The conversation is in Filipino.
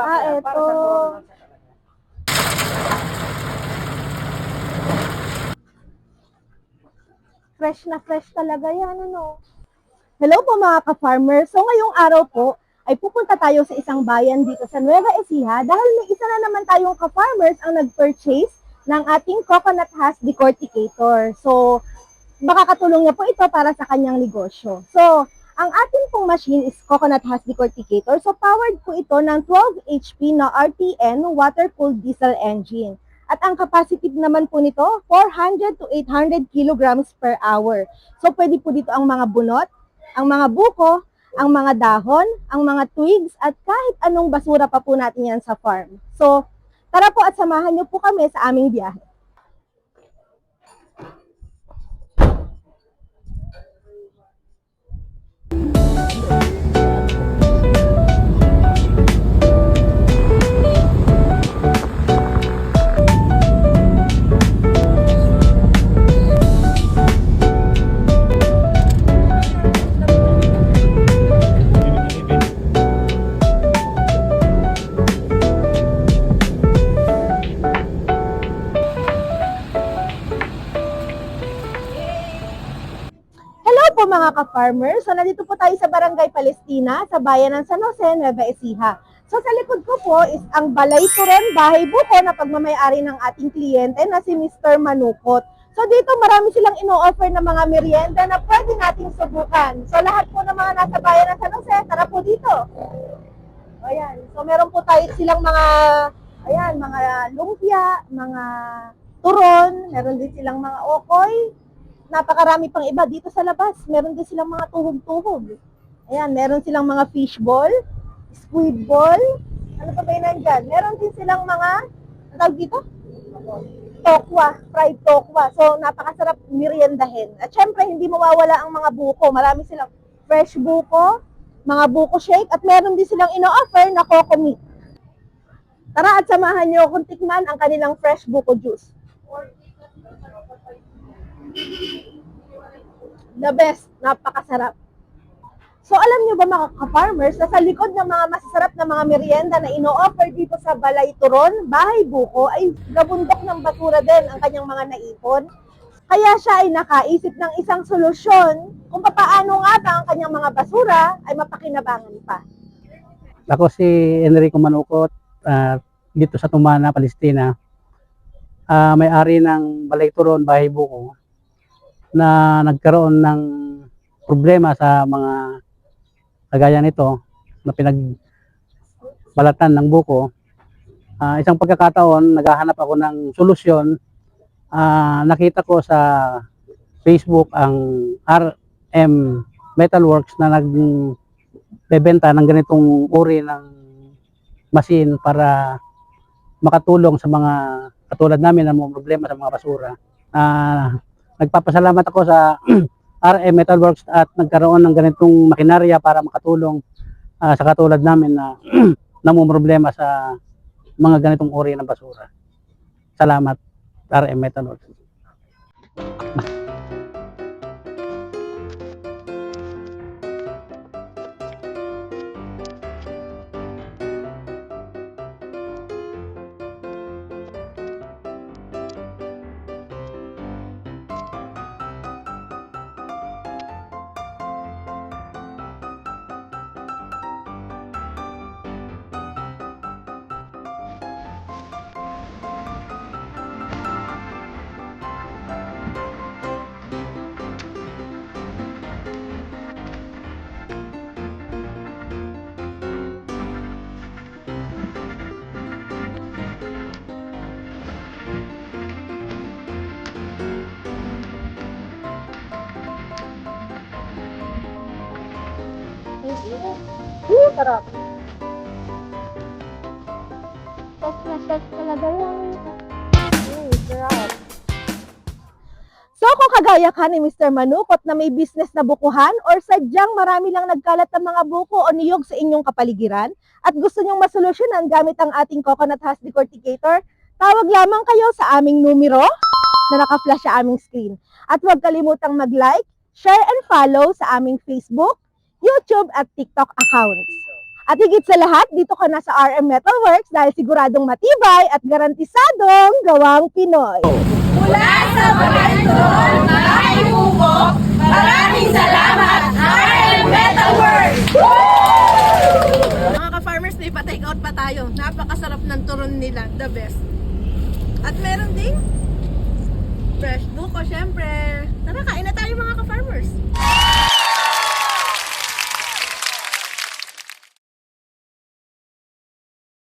Ah, yan, para sa. Fresh na fresh talaga yan, ano. Hello po mga ka-farmer. So ngayong araw po, ay pupunta tayo sa isang bayan dito sa Nueva Ecija dahil may isa na naman tayong ka-farmers ang nag-purchase ng ating coconut husk decorticator. So, makakatulong niya po ito para sa kanyang negosyo. So, ang ating pong machine is coconut husk decorticator. So, powered po ito ng 12 HP na RTN water-cooled diesel engine. At ang capacity naman po nito, 400 to 800 kilograms per hour. So, pwede po dito ang mga bunot, ang mga buko, ang mga dahon, ang mga twigs, at kahit anong basura pa po natin yan sa farm. So, tara po at samahan niyo po kami sa aming biyahe. Mga ka-farmers. So, nandito po tayo sa Barangay Palestina, sa bayan ng San Jose, Nueva Ecija. So, sa likod ko po is ang Balay Turon Bahay Buko na pagmamayari ng ating kliyente na si Mr. Manukot. So, dito marami silang ino-offer ng mga merienda na pwede nating subukan. So, lahat po ng mga nasa bayan ng San Jose, tara po dito. Ayan. So, meron po tayo silang mga, ayan, mga lumpia, mga turon, meron din silang mga okoy, napakarami pang iba dito sa labas. Meron din silang mga tuhog-tuhog. Ayan, meron silang mga fish ball, squid ball, ano pa ba yun nandyan? Meron din silang mga, ano tawag dito? Tokwa, fried tokwa. So, napakasarap meriendahin. At syempre, hindi mawawala ang mga buko. Marami silang fresh buko, mga buko shake, at meron din silang ino-offer na coco meat. Tara at samahan nyo kung tikman ang kanilang fresh buko juice. The best, napakasarap. So alam nyo ba mga ka-farmers na sa likod ng mga masasarap na mga merienda na ino-offer dito sa Balay Turon, Bahay Buko, ay gabundok ng batura din ang kanyang mga naipon. Kaya siya ay nakaisip ng isang solusyon kung paano nga ba ang kanyang mga basura ay mapakinabangan pa. Ako si Enrico Manukot, ah, dito sa Tumana, Palestina. Ah, may-ari ng Balay Turon, Bahay Buko, na nagkaroon ng problema sa mga kagaya nito na pinagbalatan ng buko. Ah, isang pagkakataon, naghahanap ako ng solusyon. Ah, nakita ko sa Facebook ang RM Metalworks na nagbebenta ng ganitong uri ng machine para makatulong sa mga katulad namin na mga problema sa mga basura. Ah, nagpapasalamat ako sa RM Metalworks at nagkaroon ng ganitong makinarya para makatulong ah, sa katulad namin na namumroblema sa mga ganitong uri ng basura. Salamat RM Metalworks. Sarap. Fresh na fresh talaga yan. Mm, sarap. So kung kagaya ka ni Mr. Manukot na may business na bukuhan or sadyang marami lang nagkalat ng mga buko o niyog sa inyong kapaligiran at gusto nyong masolusyonan gamit ang ating coconut husk decorticator, tawag lamang kayo sa aming numero na naka-flash sa aming screen. At huwag kalimutang mag-like, share and follow sa aming Facebook, YouTube at TikTok accounts. At higit sa lahat, dito ka na sa RM Metalworks dahil siguradong matibay at garantisadong gawang Pinoy. Mula sa Balayturon, Bahay Buko, maraming salamat, RM Metalworks! Mga ka-farmers, may pa-take out pa tayo. Napakasarap ng turon nila. The best. At meron ding.